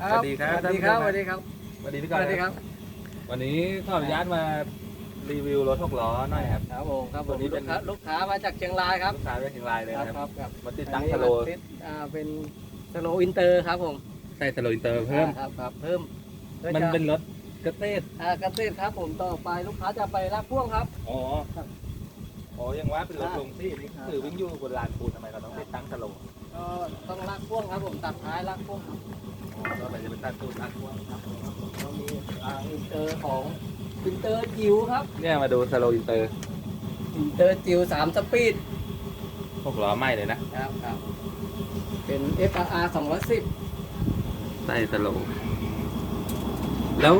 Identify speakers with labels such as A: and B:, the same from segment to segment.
A: สวัสดีครับ
B: สวัสดีครับสวัสดีครับ
A: สวัสดีพี่
B: ส
A: กร
B: วัสดี
A: ณ์
B: ค
A: ค
B: รั
A: รับบวันนี้ขออนุญาตมารีวิวรถหกล้อหน่อยครับ
B: ครับผมครับผ
A: วั
B: ม
A: นนี้เป็
B: ลู
A: น
B: กค้าลูกค้ามาจากเชียงรายครับ
A: ลูกค้าจากเชียงรายเลย
B: ครับ
A: นะครับ
B: ครับ
A: มาติดตั้ง
B: อัน
A: ส
B: นี้
A: โล
B: มาติดอ่าเป็นสโลอินเตอร์ครับผม
A: ใส่สโลอินเตอร์เพิ่ม
B: ครับครับเพิ่มพื่อ
A: มัน
B: จะ
A: เป็นรถกระเต้ด
B: อ่ากระเตดครับผมต่อไปลูกค้าจะไปลากพ่วงครับ
A: อ๋อ
B: ครับ
A: อ๋อยังว่าเป็นรถ
B: อ่า
A: ลงที่นี่
B: ครับ
A: คือวิ่งอยู่บนลานปูนทำไมเราต้องติดตั้งสโล
B: ก็ต้องลากพ่วงครับผมตัดท้ายลากพ่วงครับ
A: อ๋อเราไปจะเป็นตัดตูนตัดพวง
B: ครับผมเรามีอ่าอินเตอร์ของอินเตอร์จิ๋วครับ
A: เนี่ยมาดูสโลอินเตอร์
B: อินเตอร์จิ๋วสามสปีด
A: หกล้อไม่เลยนะ
B: ครับครับเป็น FRR 210
A: ใส่สโลแล้ว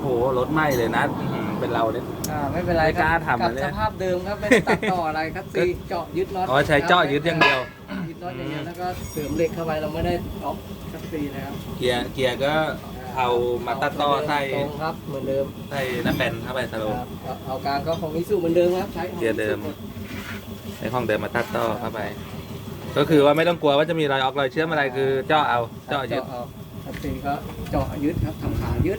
A: โหรถไหม้เลยนะอื้อหือเป็นเราเนี่ย
B: อ่าไม่เป็นไร
A: ไม่กล้า
B: ครับ
A: ทำ
B: กับ
A: เลย
B: สภาพเดิมครับไม่ได้ตัดต่ออะไรครับตีเจาะยึดน็อต
A: อ๋อใช้เจาะยึดอย่างเดียว
B: ยึด น็อตอย่างเดียวแล้วก็เสริมเหล็กเข้าไปเราไม่ได้ออฟครับตีนะครับ
A: เกียร์เกียร์ก็เอามาตัดต่อใส่
B: ตรงครับเหมือนเดิม
A: ใส่น้ำเป็นเข้าไปสโล
B: ครับเอาเอากลางก็ของมิสูเหมือนเดิมครับใช้ของ
A: เกียร์เดิมในห้องเดิมมาตัดต่อเข้าไป ก็คือว่าไม่ต้องกลัวว่าจะมีรอยออกรอยเชื่อมอะไรคือเจาะเอาเจาะยึด
B: เอาครับตีก็เจาะยึดครับทำขายึด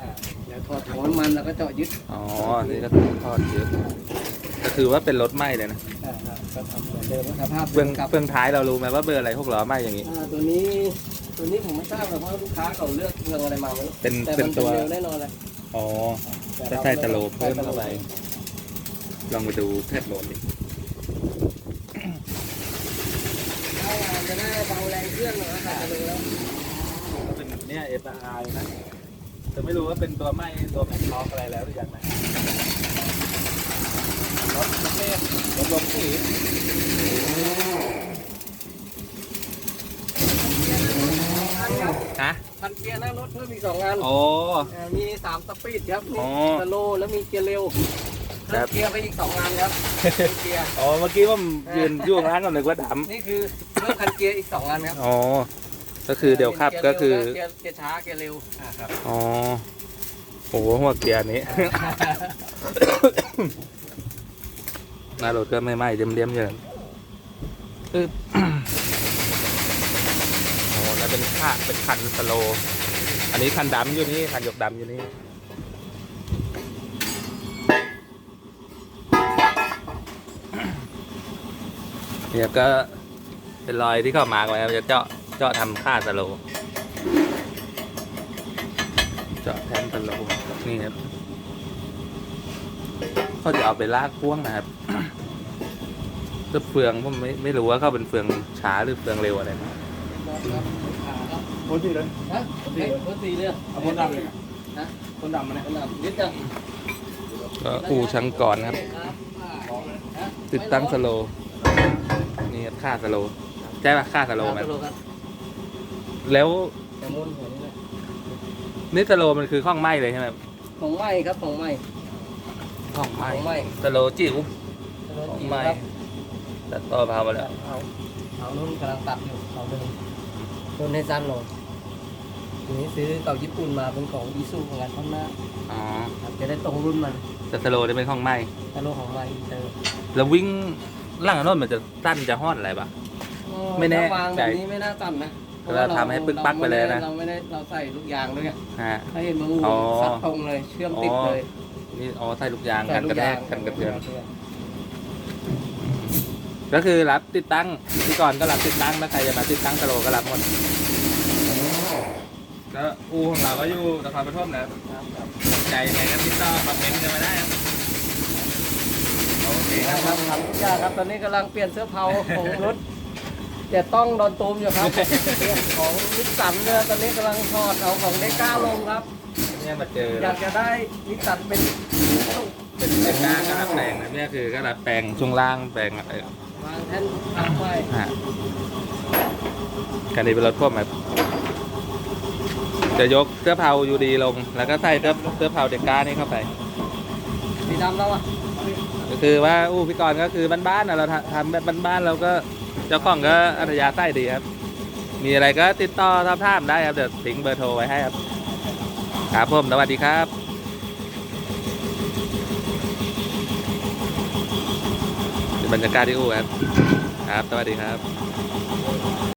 B: อ่าเดี๋ยวถอดถังน้ำมันแล้วก็เจาะยึด
A: อ๋อ นี่ก็คือทอดยึดก็คือว่าเป็นรถไหม้เลยนะ
B: อ่าครับก็ทำ เหมือนเดิมสภาพ
A: เบื้อง
B: กับ
A: เบื้องท้ายเรารู้ไหมว่าเบอร์อะไรพวกล้อไหม้อย่างนี้
B: อ่าตัวนี้ตัวนี้ผมไม่ทราบหรอกว่าลูกค้าเขาเลือกเมืองอะไรมาไม่รู้
A: เป็น
B: แต่
A: เป็
B: มันน
A: ตัว
B: เร็วแน่นอนเลย
A: อ๋อ
B: แต่
A: จะใส่ตะโลเพิ่มเข้าไป ลองไปดูแพทโหลดดิ
B: ถ้างานจะได้เบาแรงเครื่องหน่อยนะครับจะรู้แล้ว
A: ก็เป็นเนี่ย S R นะแต่ไม่รู้ว่าเป็นตัวไหม้ตัวแม็กท็อกอะไรแล้วหรือยังนะรถประเภทรถลงสีฮะ
B: พันเกียร์หน้ารถเพิ่มอีกสองอัน
A: โอ้
B: เอ่อมีสามสปีดครับมี
A: อ๋อ
B: สโลว์แล้วมีเกียร์เร็ว
A: ครั
B: เพิ่
A: บ
B: มเกียร์ไปอีกสองอันครับเกียร์
A: อ๋อเมื่อกี้ว่ายืนอยู่ข้างล่างก็นึกว่าด
B: นี่คือเพิ่มคันเกียร์อีกสองอันครับำ
A: อ๋อ ก็คือเดี๋ยวขับก็คือ
B: เกียร์เกียร์ช้าเกียร์เร็วอ่าครับ
A: อ๋อโอ้โหหัวเกียร์นี้ หน้ารถก็ไม่ไหม้เลี่ยมๆอยู่อึ๊บโอ้แล้ว เป็นค่าเป็นคันสโลว์อันนี้คันดำอยู่นี่คันหยกดำอยู่นี่เนี่ยก็เป็นรอยที่เข้ามาไว้จะเจาะเจาะทำค่าสโลว์เจาะแทนสโลว์นี่ครับเขาจะเอาไปลากพ่วงนะครับก็เฟืองผมไม่ไม่รู้ว่าเขาเป็นเฟืองช้าหรือเฟืองเร็วอะไรนะ
B: ครับขาครับ
C: คนที่เลย
B: ฮะเฮ้ยคนสีเลย
C: เอาคนดำเลย
B: ฮะ
C: คนดำมาเนี่ย
B: คนดำยึดจัง
A: ก็อู่ช่างก่อนครับ ติดตั้งสโลว์นี่ครับค่าสโลว์ใช่ปะค่าสโลว์ไหม
B: สโลครับ
A: แล้ว
B: แต่มุนหัวนี่แหละ
A: นี่สโลว์มันคือข้องไหมเลยใช่ไหม
B: ของไหมครับของไหม
A: ข้องไหม
B: ของไหม
A: สโลว์จิ๋ว
B: สโล
A: ของ
B: จี
A: ไหม
B: ครับ
A: ตัดต่อพามาแล้ว
B: เอาเอานุ่นกำลังตัดอยู่เอาเดินต้นให้สั้นลง ทีนี้ซื้อเก่าญี่ปุ่นมาเป็นของอีซูของงานข้างหน้า
A: อ๋อ
B: ครับจะได้ตรงรุ่นมัน
A: แต่สโลว์จะเป็นข้องไหม
B: ตะโลของไวอินเตอร์
A: แล้ววิ่งล่างถนนมันจะสั้นจะฮอดอะไรปะ ไม่แน่
B: ถ้าวาง
A: ใจ
B: แบบนี้ไม่น่าตันนะ
A: เราทำให้ปึ๊กปักไปเลยนะ
B: เราไม่ได้เราใส่ลูกยางด้วยไง
A: ฮะ
B: ถ้าเห็นมือ
A: อ๋อ
B: ซัดตรงเลยเชื่อมติดเลย
A: นี่อ๋อใส่ลูกยาง
B: ใส่
A: กัน
B: ลู
A: กระแท
B: ยาก
A: กันกระเทือน ก็คือรับติดตั้งที่ก่อนก็รับติดตั้งแล้วใครจะมาติดตั้งสโลว์ก็รับหมด ก็อูของเราก็อยู่นครปฐมนะครับ
B: ครับครับ
A: ใจยังไงก็ติดต่อคอมเมนต์กันมาได้ครับโอเคค
B: ค
A: รั
B: รั
A: บบ
B: ทำทุกอย่างครับ ตอนนี้กำลังเปลี่ยนเสื้อเผาของรถจะต้องโดนตูมอยู่ครับเปลี่ยนของนิสสันเนี่ยตอนนี้กำลังถอดเอาของเดก้าลงครับ
A: เนี่ยมาเจอ
B: อยากจะได้นิสสันเป็น
A: เป็นเด็กกล้าก็รับแปลงนะเนี่ยคือก็รับแปลงช่วงล่างแปลงอะไร
B: วางแท่นตั้งไว้
A: ฮะการนี้เป็นรถพ่วงแบบ จะยกเสื้อเผายูดีลง แล้วก็ใส่เสื้อเสื้อเผาเด็กกล้านี่เข้าไป
B: สีดำแล้วอะ
A: ก็คือว่าอู้พี่กรณ์ก็คือบ้านๆนะเราทำทำแบบบ้านๆเราก็เจ้าของก็อัธยาศัยดีครับ มีอะไรก็ติดต่อสอบถามได้ครับเดี๋ยวทิ้งเบอร์โทรไว้ให้ครับครับผมสวัสดีครับบรรยากาศที่อู่ครับ ครับสวัสดีครับ